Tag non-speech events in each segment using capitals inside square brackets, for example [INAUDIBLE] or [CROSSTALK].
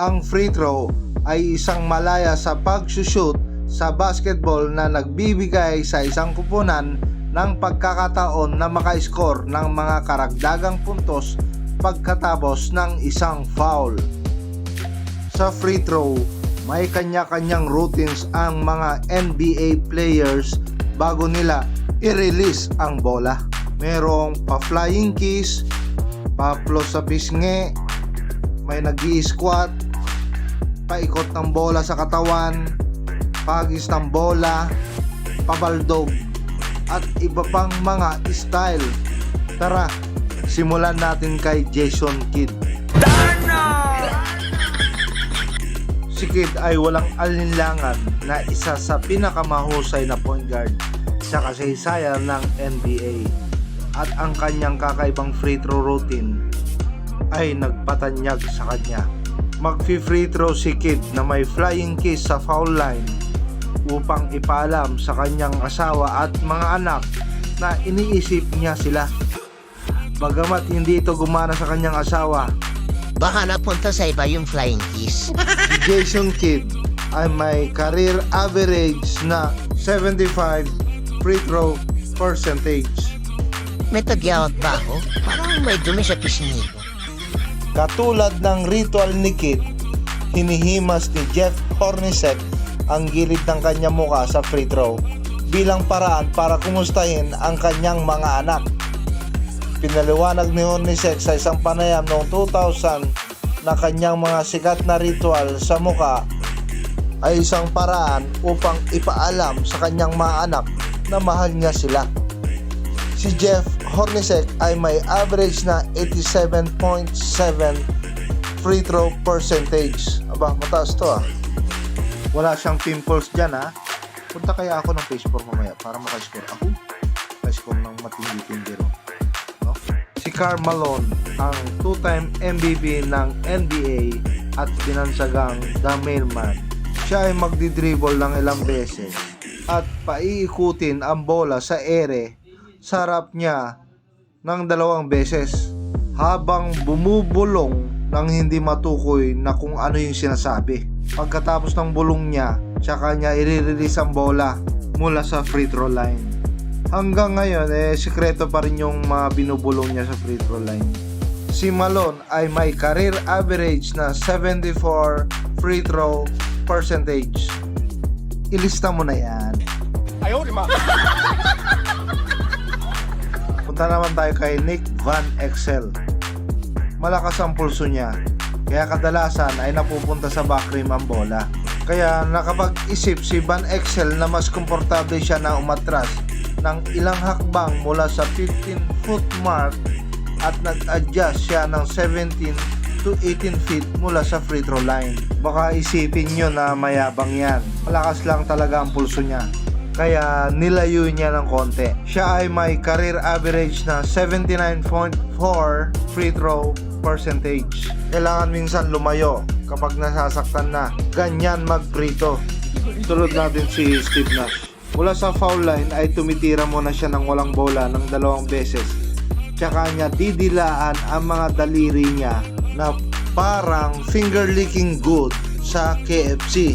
Ang free throw ay isang malaya sa pagsushoot sa basketball na nagbibigay sa isang kupunan ng pagkakataon na maka-score ng mga karagdagang puntos pagkatapos ng isang foul. Sa free throw, may kanya-kanyang routines ang mga NBA players bago nila i-release ang bola. Merong pa-flying kiss, pa-flow sa pisngi, may nag squat paikot ng bola sa katawan, pagis ng bola, pabaldog, at iba pang mga style. Tara, simulan natin kay Jason Kidd. Si Kidd ay walang alinlangan na isa sa pinakamahusay na point guard sa kasaysayan ng NBA at ang kanyang kakaibang free throw routine ay nagpatanyag sa kanya. Magfi-free throw si Kid na may flying kiss sa foul line upang ipaalam sa kanyang asawa at mga anak na iniisip niya sila. Bagamat hindi ito gumana sa kanyang asawa, Baka napunta sa iba yung flying kiss. [LAUGHS] si Jason Kidd ay may career average na 75 free throw percentage. May tagyawat ba ako? Parang may dumi sa pisngi ko. Katulad ng ritual ni Kid, hinihimas ni Jeff Hornacek ang gilid ng kanyang muka sa free throw bilang paraan para kumustahin ang kanyang mga anak. Pinaliwanag ni Hornacek sa isang panayam noong 2000 na kanyang mga sikat na ritual sa muka ay isang paraan upang ipaalam sa kanyang mga anak na mahal niya sila. Si Jeff Hornacek ay may average na 87.7 free throw percentage. Aba, mataas to ah. Wala siyang pimples dyan ah. Punta kaya ako ng face for mamaya para makascore ako. Makascore ng matindi-tindi ro. No? Si Karl Malone, ang two-time MVP ng NBA at binansagang The Mailman. Siya ay magdidribble ng ilang beses at paiikutin ang bola sa ere sa harap niya ng dalawang beses habang bumubulong ng hindi matukoy na kung ano yung sinasabi. Pagkatapos ng bulong niya, tsaka niya i-release ang bola mula sa free throw line. Hanggang ngayon, eh, sikreto pa rin yung mga binubulong niya sa free throw line. Si Malone ay may career average na 74 free throw percentage. Ilista mo na yan. [LAUGHS] Punta naman tayo kay Nick Van Exel. Malakas ang pulso niya, kaya kadalasan ay napupunta sa backrim ang bola. Kaya nakapag-isip si Van Exel na mas komportable siya na umatras ng ilang hakbang mula sa 15 foot mark at nag-adjust siya ng 17 to 18 feet mula sa free throw line. Baka isipin nyo na mayabang yan. Malakas lang talaga ang pulso niya kaya nilayo niya ng konti. Siya ay may career average na 79.4 free throw percentage. Kailangan minsan lumayo kapag nasasaktan na. Ganyan magprito. Tulad natin si Steve Nash. Mula sa foul line ay tumitira muna siya ng walang bola ng dalawang beses. Tsaka niya didilaan ang mga daliri niya na parang finger licking good sa KFC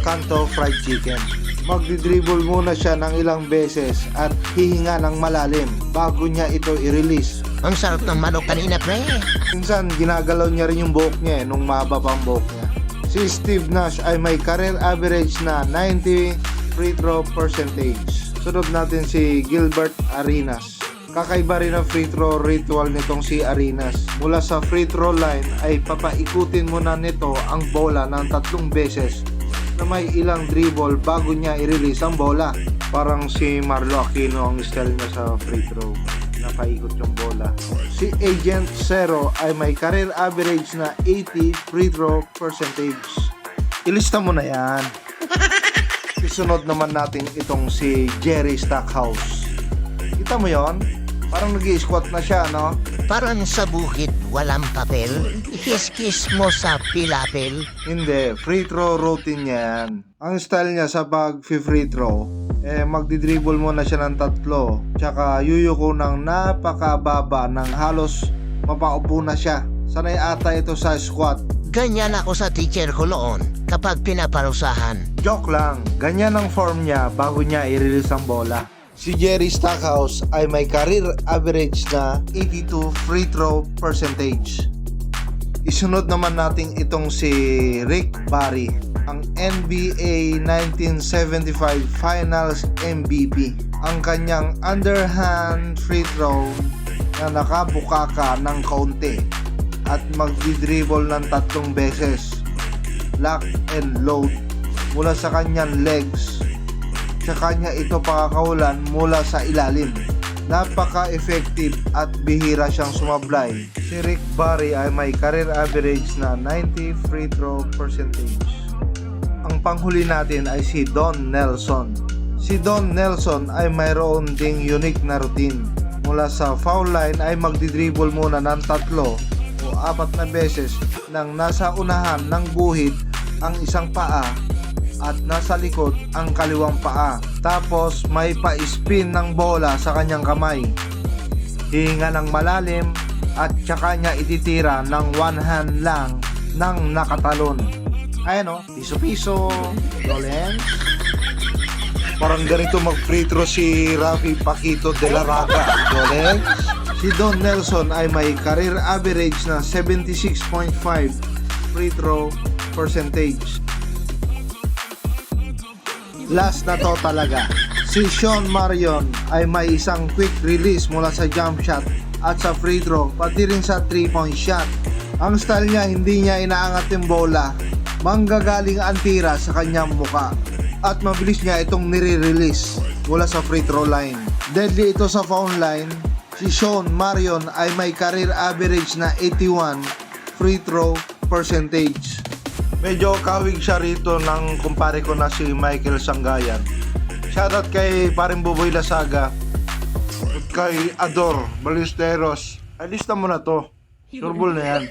Kanto Fried Chicken. Magdidribble muna siya ng ilang beses at hihinga ng malalim bago niya ito i-release. Ang sarap ng manok kanina, pre. Minsan ginagalaw niya rin yung buhok niya eh, nung mahaba pa ang buhok niya. Si Steve Nash ay may career average na 90 free throw percentage. Sunod natin si Gilbert Arenas. Kakaiba rin ang free throw ritual nitong si Arenas. Mula sa free throw line ay papaikutin muna nito ang bola ng tatlong beses na may ilang dribble bago niya i-release ang bola. Parang si Marlo Aquino ang style niya sa free throw na paikot yung bola. Si Agent Zero ay may career average na 80 free throw percentage. Ilista mo na yan. [LAUGHS] Isunod naman natin itong si Jerry Stackhouse. Kita mo yon? Parang nag squat na siya, no? Parang sa bukid, walang papel. Ikis-kis mo sa pilapel. Hindi, free throw routine yan. Ang style niya sa pag free throw, eh magdidribble muna siya ng tatlo, tsaka yuyuko ng napakababa ng halos mapaupo na siya Sanay ata ito sa squat. Ganyan ako sa teacher ko noon kapag pinaparusahan. Joke lang, ganyan ang form niya bago niya i-release ang bola. Si Jerry Stackhouse ay may career average na 82 free throw percentage. Isunod naman natin itong si Rick Barry, ang NBA 1975 Finals MVP. Ang kanyang underhand free throw na nakabuka ka ng kaunti at magdi-dribble ng tatlong beses. Lock and load mula sa kanyang legs sa kanya ito pakakawalan mula sa ilalim. Napaka-effective at bihira siyang sumablay. Si Rick Barry ay may career average na 90 free throw percentage. Ang panghuli natin ay si Don Nelson. Si Don Nelson ay mayroon ding unique na routine. Mula sa foul line ay magdidribble muna ng tatlo o apat na beses nang nasa unahan ng guhit ang isang paa at nasa likod ang kaliwang paa. Tapos may pa-spin ng bola sa kanyang kamay. Hihinga ng malalim at tsaka niya ititira ng one hand lang ng nakatalon. Ayan o, piso-piso, Lolens. Parang ganito mag-free throw si Rafi Paquito de la Raga, Lolens. Si Don Nelson ay may career average na 76.5 free throw percentage. Last na to talaga. Si Sean Marion ay may isang quick release mula sa jump shot at sa free throw, pati rin sa 3-point shot. Ang style niya, hindi niya inaangat yung bola. Manggagaling ang tira sa kanyang muka. At mabilis niya itong nire-release mula sa free throw line. Deadly ito sa foul line. Si Sean Marion ay may career average na 81 free throw percentage. Medyo kawig siya rito ng kumpare ko na si Michael Sanggayan. Shoutout kay paring Buboy Lasaga at kay Ador Ballesteros. Ay, lista mo na to. Surbol na yan.